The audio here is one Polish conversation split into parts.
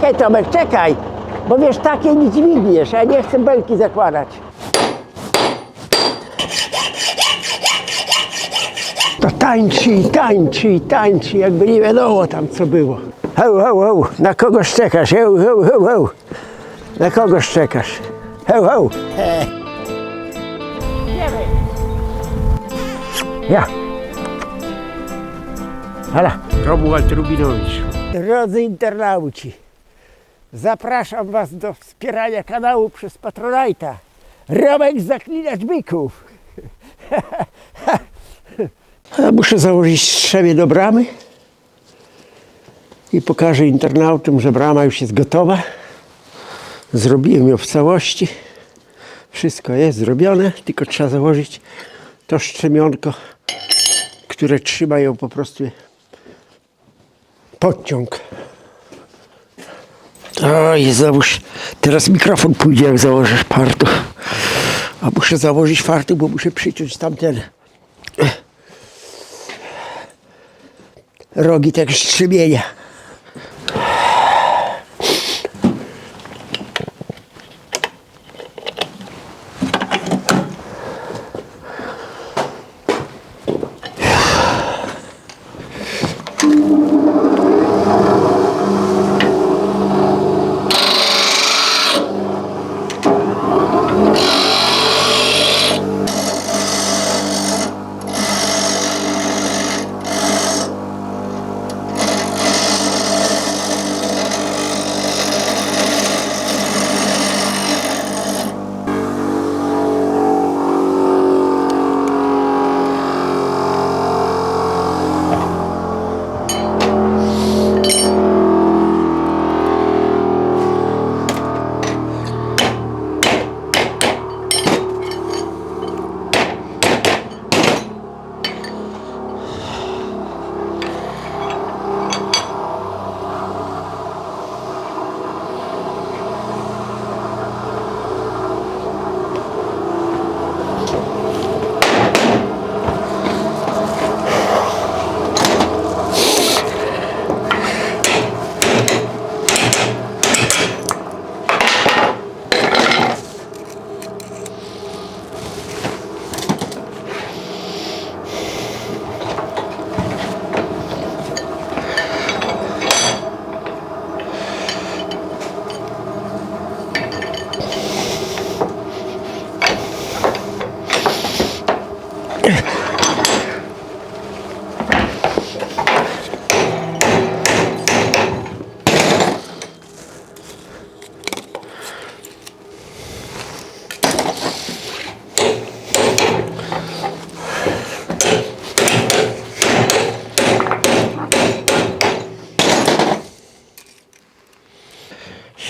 czekaj Tomek, czekaj. Bo wiesz, takie nie dźwigniesz, ja nie chcę belki zakładać. To tańczy i tańczy i tańczy, jakby nie wiadomo tam co było. Heł, heł, heł, na kogo szczekasz? Heł, heł, heł, heł. Na kogo szczekasz? Heł, heł. Ja. Hala. Romuald Rubinowicz. Drodzy internauci, zapraszam Was do wspierania kanału przez Patronite'a. Romek Zaklinacz Byków. Muszę założyć strzemię do bramy i pokażę internautom, że brama już jest gotowa. Zrobiłem ją w całości. Wszystko jest zrobione, tylko trzeba założyć to szczemionko, które trzyma ją po prostu podciąg. Oj, załóż. Teraz mikrofon pójdzie, jak założysz fartuch. A muszę założyć fartuch, bo muszę przyciąć tamten rogi tego strzymienia.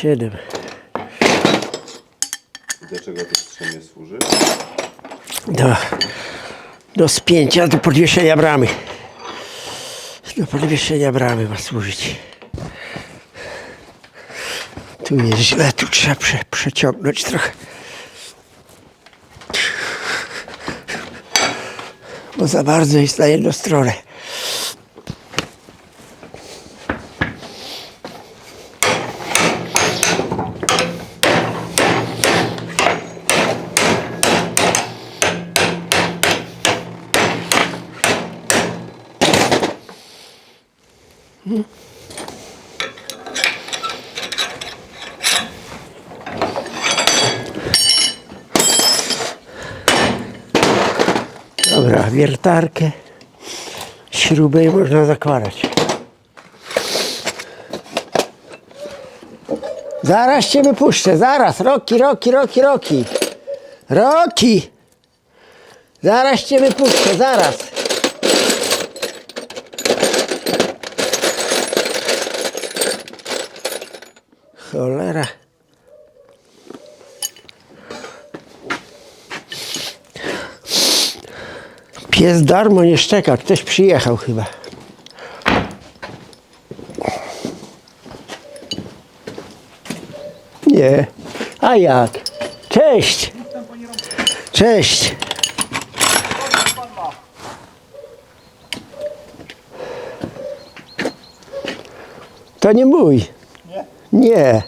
Siedem. Do czego to strzemie służy? Do, do spięcia, do podwieszenia bramy. Do podwieszenia bramy ma służyć. Tu jest źle, tu trzeba prze, przeciągnąć trochę. Bo za bardzo jest na jedną stronę. Dobra, wiertarkę, śrubę i można zakładać. Zaraz cię wypuszczę, zaraz. Roki, roki, roki, roki. Roki! Zaraz cię wypuszczę, zaraz. Cholera. Pies darmo nie szczeka, ktoś przyjechał chyba. Nie. A jak? Cześć. Cześć. To nie mój. Nie.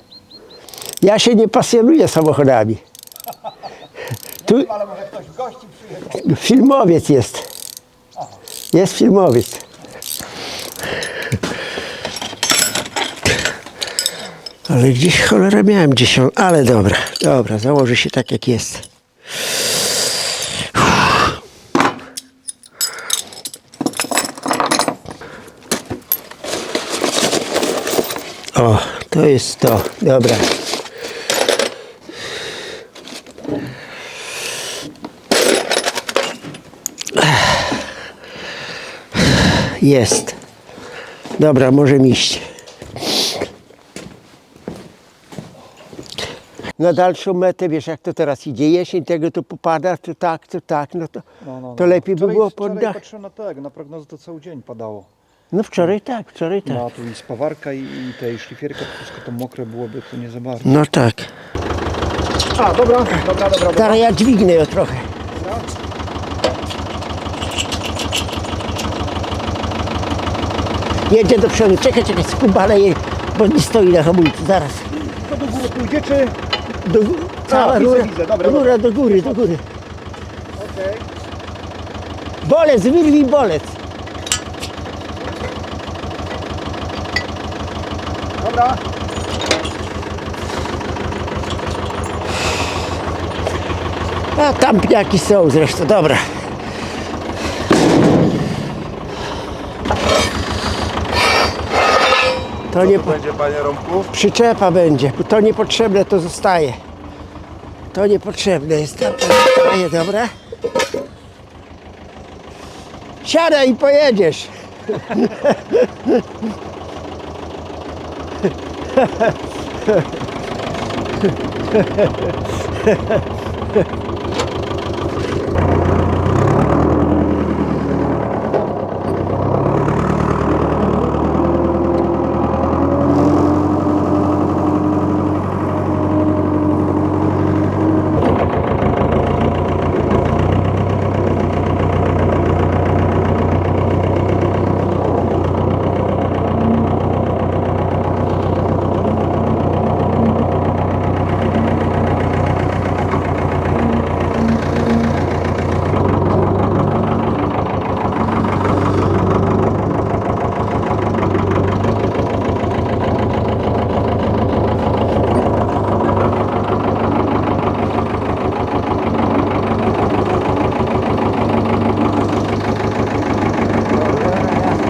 Ja się nie pasjonuję samochodami. Tu Ale może ktoś gości przyjechał. filmowiec jest. Jest filmowiec. Ale gdzieś cholera miałem dziesiąt, ale dobra, dobra, założę się tak jak jest. O, to jest to, dobra. Jest. Dobra, może iść. Na dalszą metę, wiesz jak to teraz idzie, jesień tego to popada, to tak, to tak, no to, to lepiej by Wczoraj- było wczoraj poddać. patrzyłem na tego, na prognozę to cały dzień padało. No wczoraj tak, wczoraj tak. No a tu i spawarka i, i tej szlifierka, to wszystko to mokre byłoby, to nie za bardzo. No tak. A, dobra, dobra, dobra, dobra. Teraz ja dźwignę ją trochę. Jedzie do przodu, czekaj, czekaj, skubale jej, bo nie stoi na hamulcu, zaraz. To do góry pójdzie, czy? Do, gó- cała widzę, rura, widzę, dobra, rura do góry, do góry. Okej. Bolec, wyrwij bolec. Dobra. A tam pniaki są zresztą, dobra. To nie, będzie, panie Rąbku? przyczepa będzie, to niepotrzebne to zostaje. To niepotrzebne jest, to zostaje, dobra? Siadaj i pojedziesz.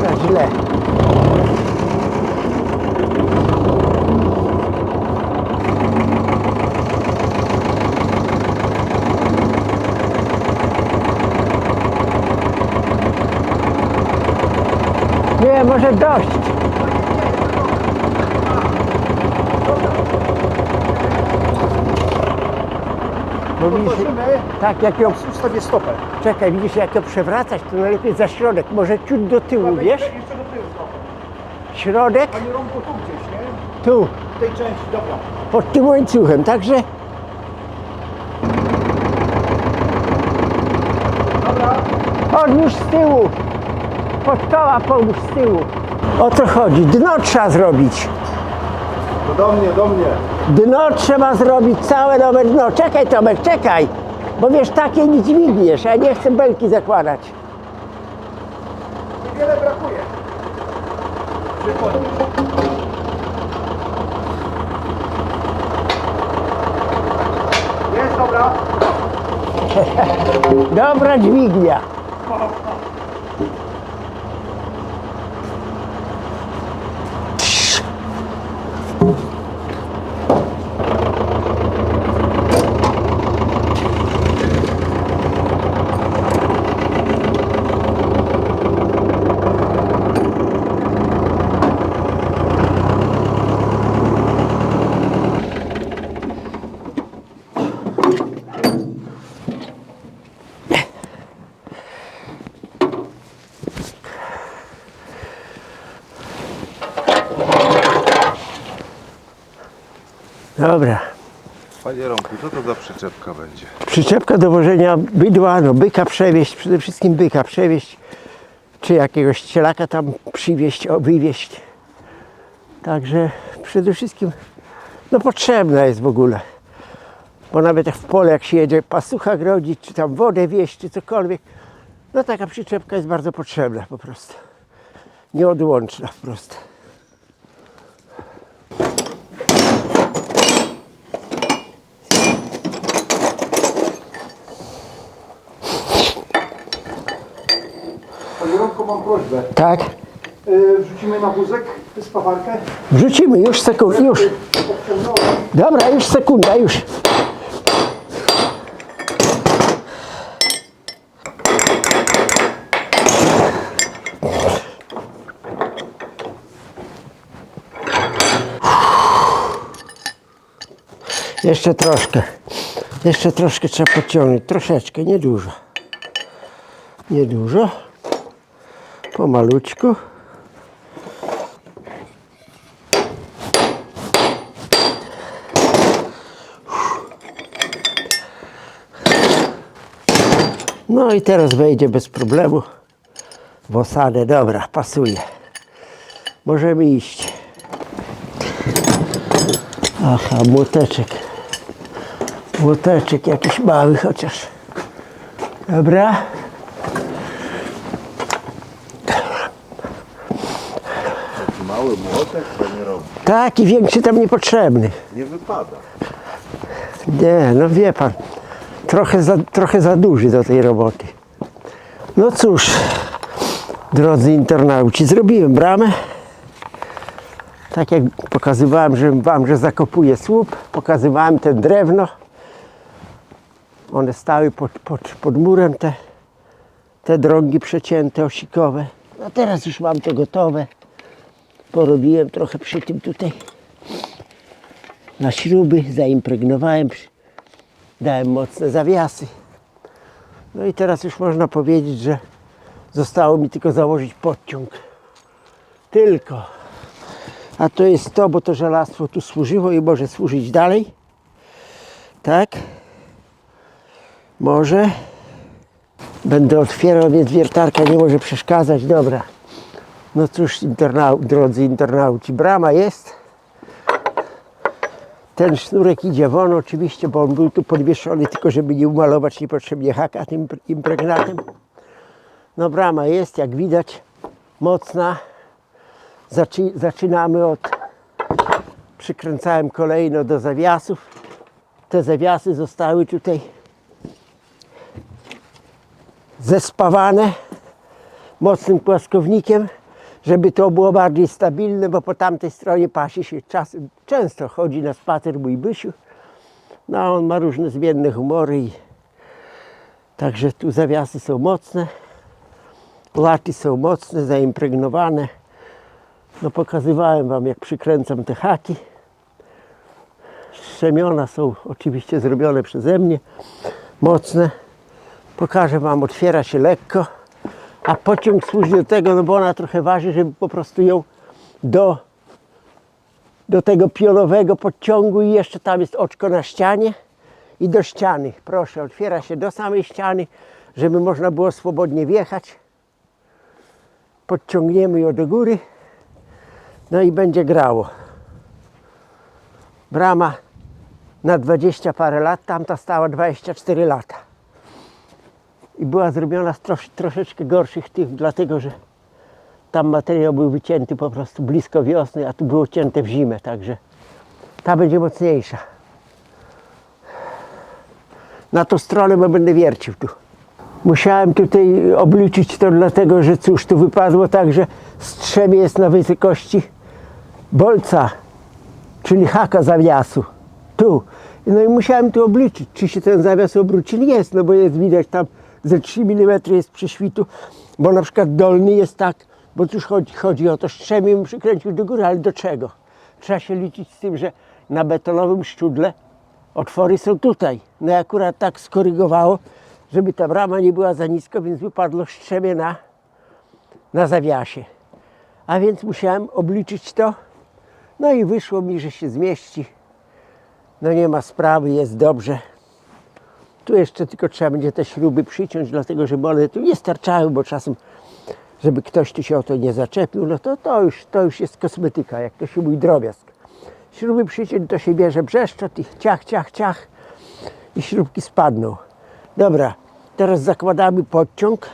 To źle. Nie, może dość. Bo widzisz, tak jak ją, Ustawię stopę. czekaj, widzisz jak ją przewracać, to najlepiej za środek, może ciut do tyłu, wiesz? Jeszcze do tyłu stopę. Środek, Rąbku, tu gdzieś, nie? tu, W tej części, dobra. pod tym łańcuchem, także Dobra. Podłóż z tyłu. Pod podłóż z tyłu. O co chodzi? Dno trzeba zrobić. To do mnie, do mnie. Dno trzeba zrobić, całe nowe dno. Czekaj Tomek, czekaj. Bo wiesz, takie nie dźwigniesz. Ja nie chcę belki zakładać. Niewiele brakuje. Przychodzi. Jest, dobra. Dobra dźwignia. Dobra. Panie Rąbku, co to za przyczepka będzie? Przyczepka do wożenia bydła, no byka przewieźć, przede wszystkim byka przewieźć, czy jakiegoś cielaka tam przywieźć, wywieźć. Także przede wszystkim no potrzebna jest w ogóle. Bo nawet jak w pole jak się jedzie pasucha grodzić, czy tam wodę wieść, czy cokolwiek, no taka przyczepka jest bardzo potrzebna po prostu. Nieodłączna po prostu. Mam prośbę. Tak? Yy, wrzucimy na wózek spawarkę. Wrzucimy, już sekund, już. Dobra, już sekunda, już. Jeszcze troszkę. Jeszcze troszkę trzeba podciągnąć. Troszeczkę, nie dużo. Pomalutku. No i teraz wejdzie bez problemu w osadę. Dobra, pasuje. Możemy iść. Aha, młoteczek. Młoteczek jakiś mały chociaż. Dobra. Mały młotek, panie Romku. Tak, i większy tam niepotrzebny. Nie wypada. Nie, no wie pan, trochę za, trochę za duży do tej roboty. No cóż, drodzy internauci, zrobiłem bramę. Tak jak pokazywałem że wam, że zakopuję słup, pokazywałem ten drewno. One stały pod, pod, pod murem, te, te drągi przecięte, osikowe. No teraz już mam to gotowe. Porobiłem trochę przy tym tutaj na śruby, zaimpregnowałem, dałem mocne zawiasy. No i teraz już można powiedzieć, że zostało mi tylko założyć podciąg. Tylko. A to jest to, bo to żelastwo tu służyło i może służyć dalej. Tak? Może. Będę otwierał, więc wiertarka nie może przeszkadzać. Dobra. No cóż, internau- drodzy internauci, brama jest. Ten sznurek idzie won oczywiście, bo on był tu podwieszony, tylko żeby nie umalować niepotrzebnie haka tym impregnatem. No brama jest, jak widać, mocna. Zaczy, zaczynamy od... Przykręcałem kolejno do zawiasów. Te zawiasy zostały tutaj zespawane mocnym płaskownikiem, żeby to było bardziej stabilne, bo po tamtej stronie pasi się czasem, często chodzi na spacer mój Bysiu. No on ma różne zmienne humory i także tu zawiasy są mocne, laty są mocne, zaimpregnowane. No pokazywałem wam jak przykręcam te haki. Strzemiona są oczywiście zrobione przeze mnie, mocne. Pokażę wam, otwiera się lekko. A pociąg służy do tego, no bo ona trochę waży, żeby po prostu ją do, do tego pionowego podciągu i jeszcze tam jest oczko na ścianie i do ściany. Proszę, otwiera się do samej ściany, żeby można było swobodnie wjechać. Podciągniemy ją do góry. No i będzie grało. Brama na 20 parę lat, tamta stała 24 lata i była zrobiona z trosz, troszeczkę gorszych tych, dlatego że tam materiał był wycięty po prostu blisko wiosny, a tu było cięte w zimę, także ta będzie mocniejsza. Na tą stronę bo będę wiercił tu. Musiałem tutaj obliczyć to dlatego, że cóż, tu wypadło tak, że strzemie jest na wysokości bolca, czyli haka zawiasu. Tu. No i musiałem tu obliczyć, czy się ten zawias obróci. Jest, no bo jest widać tam ze 3 mm jest przyświtu, bo na przykład dolny jest tak, bo tu chodzi, chodzi o to, strzemię przykręcił do góry, ale do czego? Trzeba się liczyć z tym, że na betonowym szczudle otwory są tutaj. No i akurat tak skorygowało, żeby ta brama nie była za nisko, więc wypadło strzemię na, na zawiasie. A więc musiałem obliczyć to, no i wyszło mi, że się zmieści. No nie ma sprawy, jest dobrze. Tu jeszcze tylko trzeba będzie te śruby przyciąć, dlatego żeby one tu nie starczały, bo czasem, żeby ktoś tu się o to nie zaczepił, no to to już, to już jest kosmetyka, jak to się mówi drobiazg. Śruby przyciąć, to się bierze brzeszczot i ciach, ciach, ciach i śrubki spadną. Dobra, teraz zakładamy podciąg.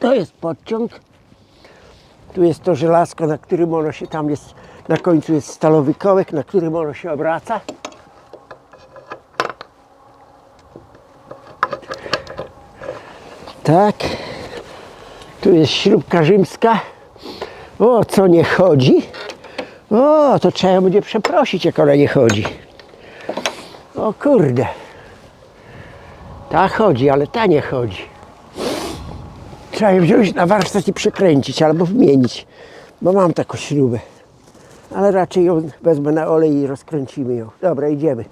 To jest podciąg. Tu jest to żelazko, na którym ono się, tam jest, na końcu jest stalowy kołek, na którym ono się obraca. Tak. Tu jest śrubka rzymska. O, co nie chodzi? O, to trzeba będzie przeprosić, jak ona nie chodzi. O kurde. Ta chodzi, ale ta nie chodzi. Trzeba ją wziąć na warsztat i przekręcić albo wymienić, bo mam taką śrubę. Ale raczej ją wezmę na olej i rozkręcimy ją. Dobra, idziemy.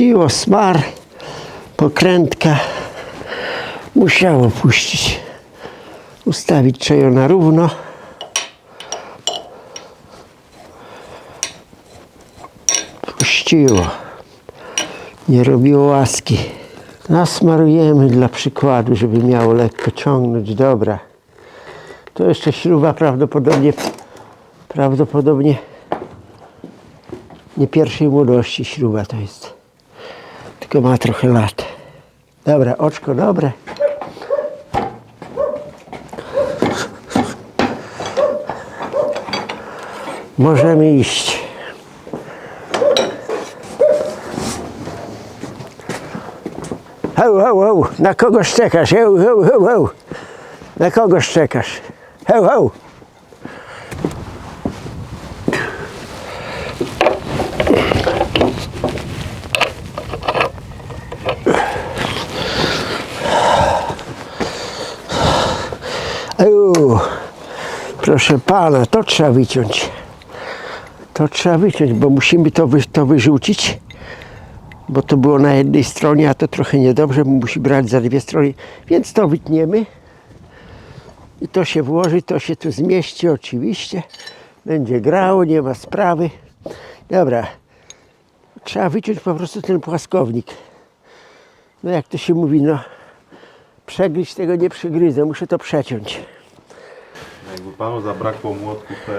Puściło smar, pokrętka. Musiało puścić. Ustawić trzeba na równo. Puściło. Nie robiło łaski. Nasmarujemy dla przykładu, żeby miało lekko ciągnąć. Dobra. To jeszcze śruba prawdopodobnie prawdopodobnie nie pierwszej młodości śruba to jest. Tylko ma trochę lat. Dobra, oczko dobre. Możemy iść. Heł, heł, heł. Na kogo szczekasz? Heł, heł, heł, heł. Na kogo szczekasz? Heł, heł. Proszę pana, to trzeba wyciąć. To trzeba wyciąć, bo musimy to, wy, to wyrzucić, bo to było na jednej stronie, a to trochę niedobrze, bo musi brać za dwie strony, więc to wytniemy i to się włoży, to się tu zmieści oczywiście. Będzie grało, nie ma sprawy. Dobra, trzeba wyciąć po prostu ten płaskownik. No jak to się mówi, no przegryźć tego nie przegryzę, muszę to przeciąć. Jakby panu zabrakło młotków, to ja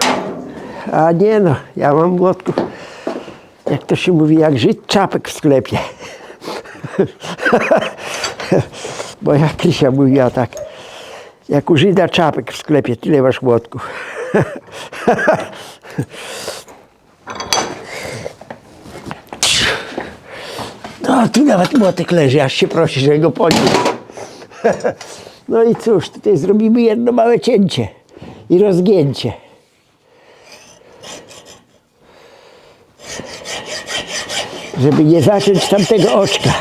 A nie no, ja mam młotków, jak to się mówi, jak żyć czapek w sklepie. Bo jak Krysia mówiła tak, jak u Żyda czapek w sklepie, tyle masz młotków. No, tu nawet młotek leży, aż się prosi, żeby go podnieść. No i cóż, tutaj zrobimy jedno małe cięcie i rozgięcie. Żeby nie zacząć tamtego oczka.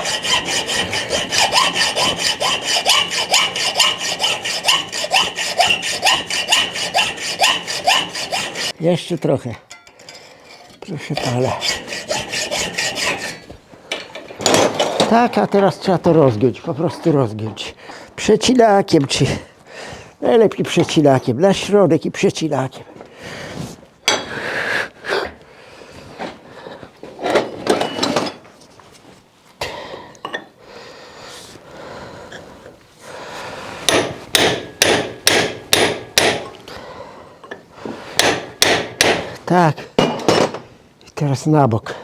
Jeszcze trochę. Proszę pana. Tak, a teraz trzeba to rozgiąć, po prostu rozgiąć. Przecinakiem, czy najlepiej przecinakiem, na środek i przecinakiem. Tak. I teraz na bok.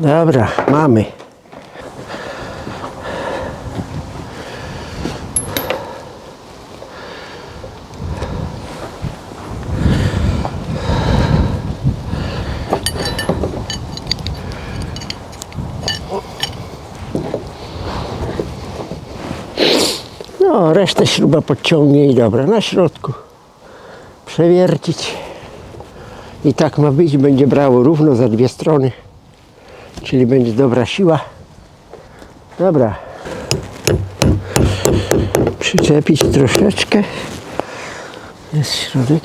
Dobra, mamy. No, resztę śruba podciągnie i dobra, na środku przewiercić. I tak ma być, będzie brało równo za dwie strony, czyli będzie dobra siła. Dobra. Przyczepić troszeczkę. Jest środek.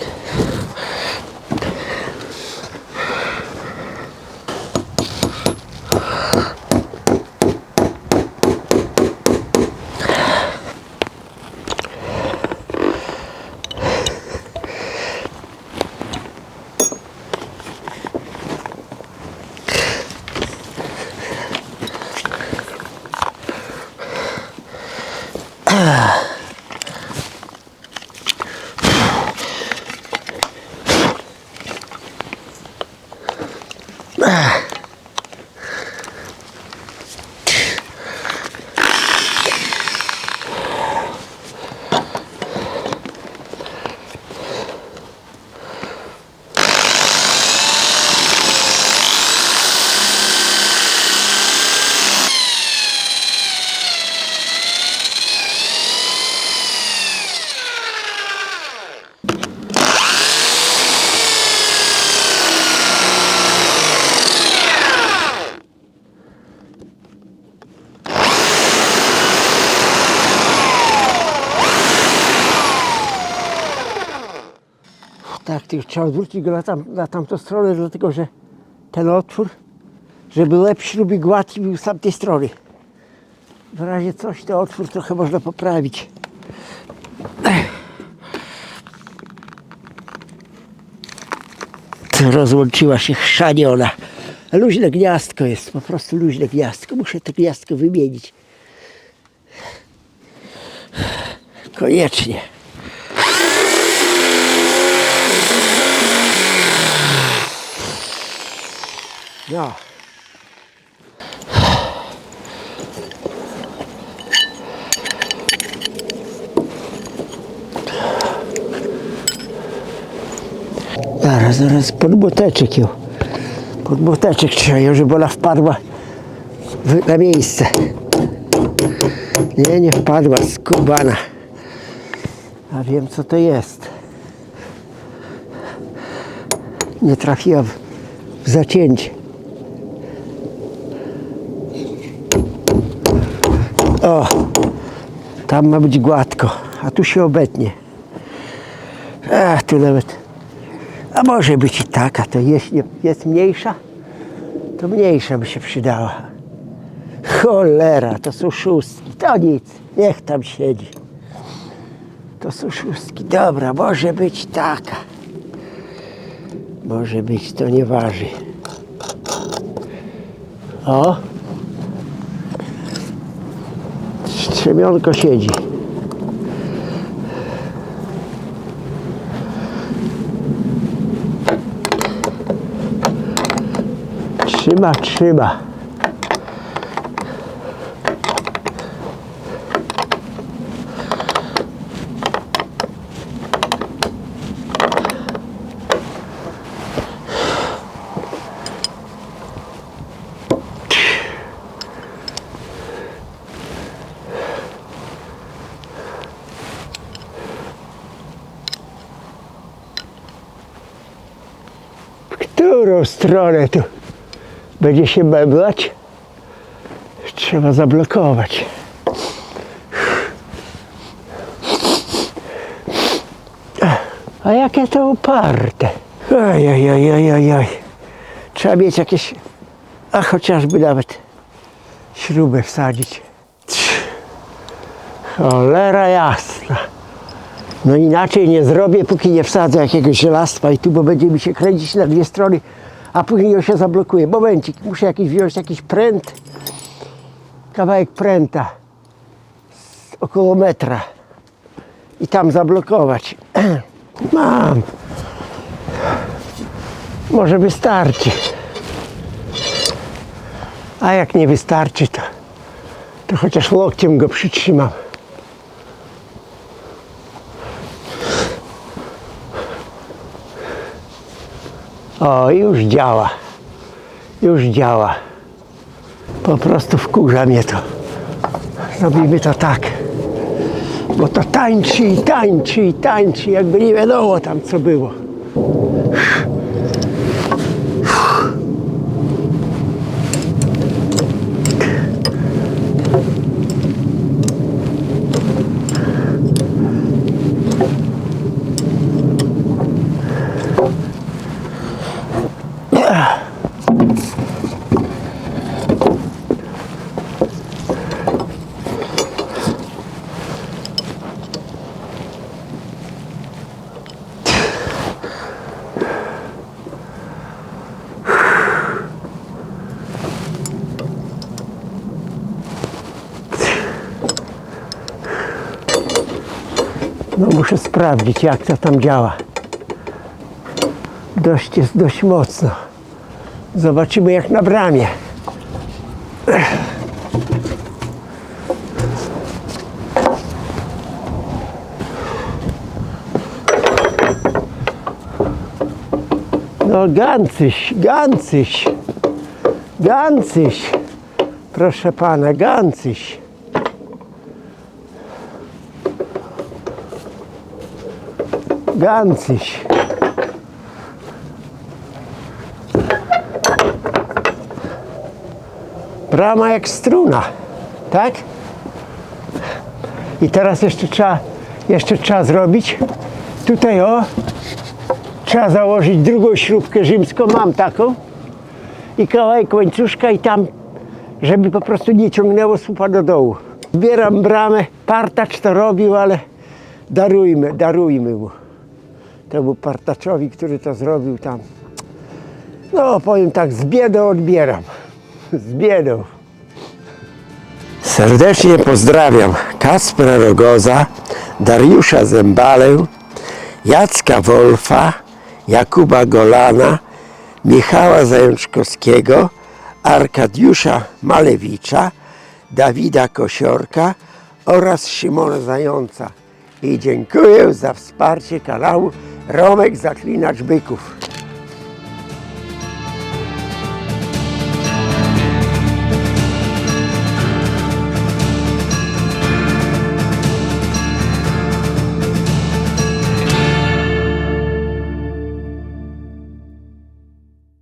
Tylko trzeba odwrócić go na, tam, na tamtą stronę, dlatego że ten otwór, żeby lepszy śruby gładki był z tamtej strony. W razie coś, to otwór trochę można poprawić. Rozłączyła się chrzaniona. Luźne gniazdko jest, po prostu luźne gniazdko. Muszę to gniazdko wymienić. Koniecznie. No. Zaraz, zaraz pod boteczek ją. Pod boteczek trzeba ją, żeby ona wpadła na miejsce. Nie, nie wpadła, skubana. A wiem co to jest. Nie trafiła w zacięcie. Tam ma być gładko, a tu się obetnie. A, tu nawet, a może być i taka, to nie, jest mniejsza, to mniejsza by się przydała. Cholera, to są szóstki, to nic, niech tam siedzi. To są szóstki, dobra, może być taka. Może być, to nie waży. O, Strzemionko siedzi. Trzyma, trzyma. W którą stronę tu będzie się meblać? Trzeba zablokować. A jakie to uparte. Oj, oj, oj, oj, oj. Trzeba mieć jakieś, a chociażby nawet śrubę wsadzić. Cholera jasna. No inaczej nie zrobię, póki nie wsadzę jakiegoś żelastwa i tu, bo będzie mi się kręcić na dwie strony, a później ją się zablokuje. Momencik, muszę jakiś wziąć jakiś pręt, kawałek pręta około metra i tam zablokować. Mam. Może wystarczy. A jak nie wystarczy, to, to chociaż łokciem go przytrzymam. O, już działa. Już działa. Po prostu wkurza mnie to. Zrobimy to tak. Bo to tańczy i tańczy i tańczy, jakby nie wiadomo tam co było. No muszę sprawdzić jak to tam działa. Dość jest dość mocno. Zobaczymy jak na bramie. No Gancyś, Gancyś, Gancyś. Proszę pana, Gancyś. Gancyś. Brama jak struna, tak? I teraz jeszcze trzeba, jeszcze trzeba zrobić, tutaj o, trzeba założyć drugą śrubkę rzymską, mam taką, i kawałek łańcuszka i tam, żeby po prostu nie ciągnęło słupa do dołu. Zbieram bramę, partacz to robił, ale darujmy, darujmy mu temu partaczowi, który to zrobił tam. No, powiem tak, z biedą odbieram. Z biedą. Serdecznie pozdrawiam Kaspra Rogoza, Dariusza Zembalę, Jacka Wolfa, Jakuba Golana, Michała Zajączkowskiego, Arkadiusza Malewicza, Dawida Kosiorka oraz Szymona Zająca. I dziękuję za wsparcie kanału Romek Zaklinacz Byków.